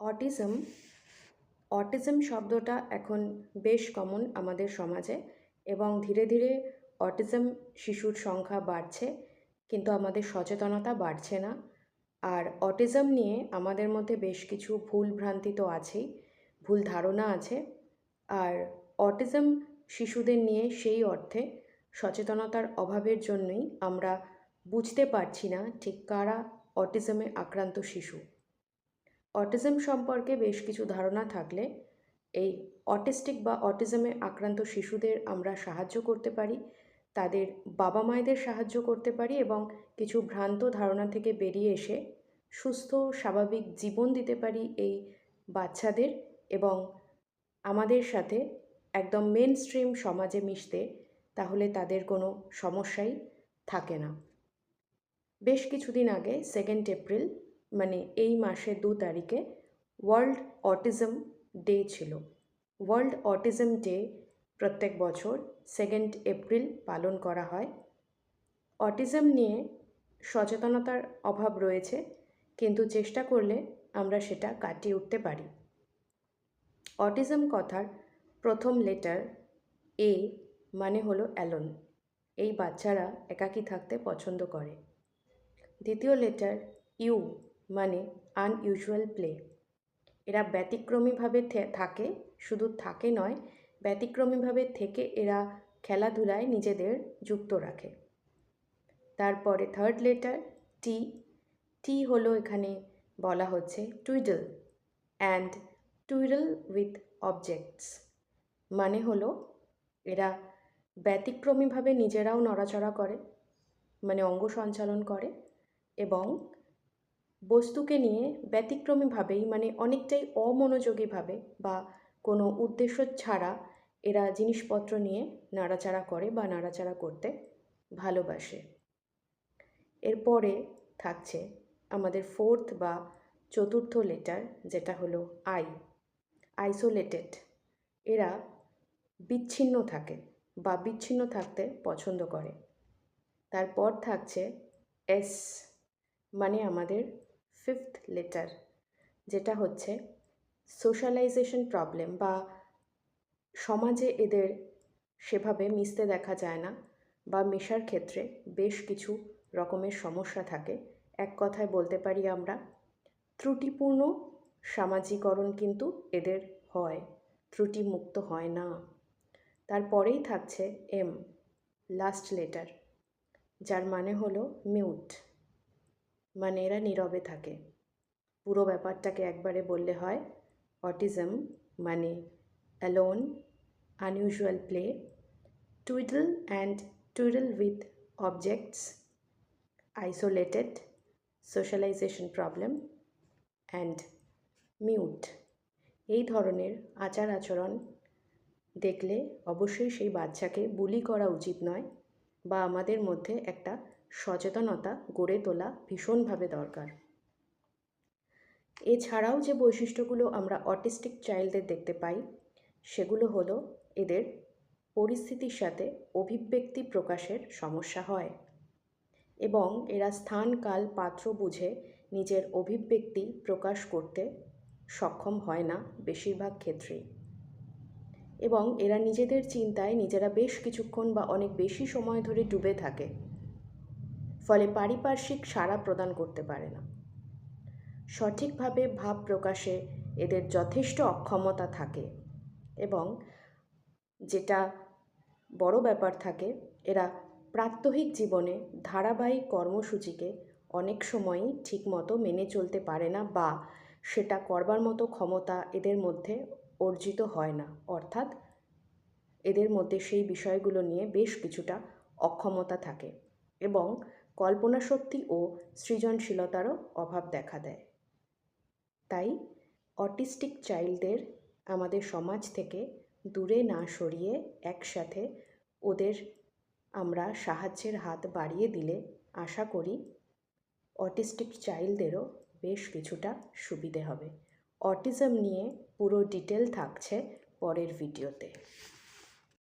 Autism autism শব্দটা এখন বেশ কমন আমাদের সমাজে এবং ধীরে ধীরে অটিজম শিশুর সংখ্যা বাড়ছে, কিন্তু আমাদের সচেতনতা বাড়ছে না। আর অটিজম নিয়ে আমাদের মধ্যে বেশ কিছু ভুল ভ্রান্তি তো আছেই, ভুল ধারণা আছে। আর অটিজম শিশুদের নিয়ে সেই অর্থে সচেতনতার অভাবের জন্যই আমরা বুঝতে পারছি না ঠিক কারা অটিজমে আক্রান্ত শিশু। অটিজম সম্পর্কে বেশ কিছু ধারণা থাকলে এই অটিস্টিক বা অটিজমে আক্রান্ত শিশুদের আমরা সাহায্য করতে পারি, তাদের বাবা মায়েদের সাহায্য করতে পারি এবং কিছু ভ্রান্ত ধারণা থেকে বেরিয়ে এসে সুস্থ, স্বাভাবিক জীবন দিতে পারি এই বাচ্চাদের এবং আমাদের সাথে একদম মেন স্ট্রিম সমাজে মিশতে তাহলে তাদের কোনো সমস্যাই থাকে না। বেশ কিছুদিন আগে সেকেন্ড এপ্রিল মানে এই মাসের দু তারিখে ওয়ার্ল্ড অটিজম ডে ছিল। ওয়ার্ল্ড অটিজম ডে প্রত্যেক বছর সেকেন্ড এপ্রিল পালন করা হয়। অটিজম নিয়ে সচেতনতার অভাব রয়েছে, কিন্তু চেষ্টা করলে আমরা সেটা কাটিয়ে উঠতে পারি। অটিজম কথার প্রথম লেটার এ মানে হলো অ্যালন। এই বাচ্চারা একাকী থাকতে পছন্দ করে। দ্বিতীয় লেটার ইউ মানে আনইউজুয়াল প্লে এরা ব্যতিক্রমীভাবে থাকে, শুধু থাকে নয়, ব্যতিক্রমীভাবে থেকে এরা খেলাধুলায় নিজেদের যুক্ত রাখে। তারপরে থার্ড লেটার টি টি হলো এখানে বলা হচ্ছে twiddle and twiddle with objects মানে হলো এরা ব্যতিক্রমীভাবে নিজেরাও নড়াচড়া করে মানে অঙ্গ সঞ্চালন করে এবং বস্তুকে নিয়ে ব্যতিক্রমীভাবেই মানে অনেকটাই অমনোযোগীভাবে বা কোনো উদ্দেশ্য ছাড়া এরা জিনিসপত্র নিয়ে নাড়াচাড়া করে বা নাড়াচাড়া করতে ভালোবাসে। এরপরে থাকছে আমাদের ফোর্থ বা চতুর্থ লেটার যেটা হলো আই আইসোলেটেড এরা বিচ্ছিন্ন থাকে বা বিচ্ছিন্ন থাকতে পছন্দ করে। তারপর থাকছে এস মানে আমাদের ফিফথ লেটার যেটা হচ্ছে সোশ্যালাইজেশন প্রবলেম বা সমাজে এদের সেভাবে মিশতে দেখা যায় না বা মেশার ক্ষেত্রে বেশ কিছু রকমের সমস্যা থাকে। এক কথায় বলতে পারি আমরা, ত্রুটিপূর্ণ সামাজিকরণ কিন্তু এদের হয়, ত্রুটিমুক্ত হয় না। তারপরেই থাকছে এম লাস্ট লেটার যার মানে হলো মিউট মানে এরা নীরবে থাকে। পুরো ব্যাপারটাকে একবারে বললে হয়, অটিজম মানে alone, unusual play, twiddle and twiddle with objects, isolated socialization problem and mute. এই ধরনের আচার আচরণ দেখলে অবশ্যই সেই বাচ্চাকে বুলি করা উচিত নয় বা আমাদের মধ্যে একটা সচেতনতা গড়ে তোলা ভীষণভাবে দরকার। এছাড়াও যে বৈশিষ্ট্যগুলো আমরা অটিস্টিক চাইল্ডদের দেখতে পাই, সেগুলো হলো এদের পরিস্থিতির সাথে অভিব্যক্তি প্রকাশের সমস্যা হয় এবং এরা স্থান, কাল, পাত্র বুঝে নিজের অভিব্যক্তি প্রকাশ করতে সক্ষম হয় না বেশিরভাগ ক্ষেত্রেই এবং এরা নিজেদের চিন্তায় নিজেরা বেশ কিছুক্ষণ বা অনেক বেশি সময় ধরে ডুবে থাকে। ফলে পারিপার্শ্বিক সাড়া প্রদান করতে পারে না। সঠিকভাবে ভাব প্রকাশে এদের যথেষ্ট অক্ষমতা থাকে এবং যেটা বড় ব্যাপার থাকে, এরা প্রাত্যহিক জীবনে ধারাবাহিক কর্মসূচিকে অনেক সময়ই ঠিকমতো মেনে চলতে পারে না বা সেটা করবার মতো ক্ষমতা এদের মধ্যে অর্জিত হয় না। অর্থাৎ এদের মধ্যে সেই বিষয়গুলো নিয়ে বেশ কিছুটা অক্ষমতা থাকে। এবং কল্পনা শক্তি ও সৃজনশীলতারও অভাব দেখা দেয়। তাই অটিস্টিক চাইল্ডদের আমাদের সমাজ থেকে দূরে না সরিয়ে একসাথে ওদের আমরা সাহায্যের হাত বাড়িয়ে দিলে আশা করি অটিস্টিক চাইল্ডদেরও বেশ কিছুটা সুবিধে হবে। অটিজম নিয়ে পুরো ডিটেল থাকছে পরের ভিডিওতে।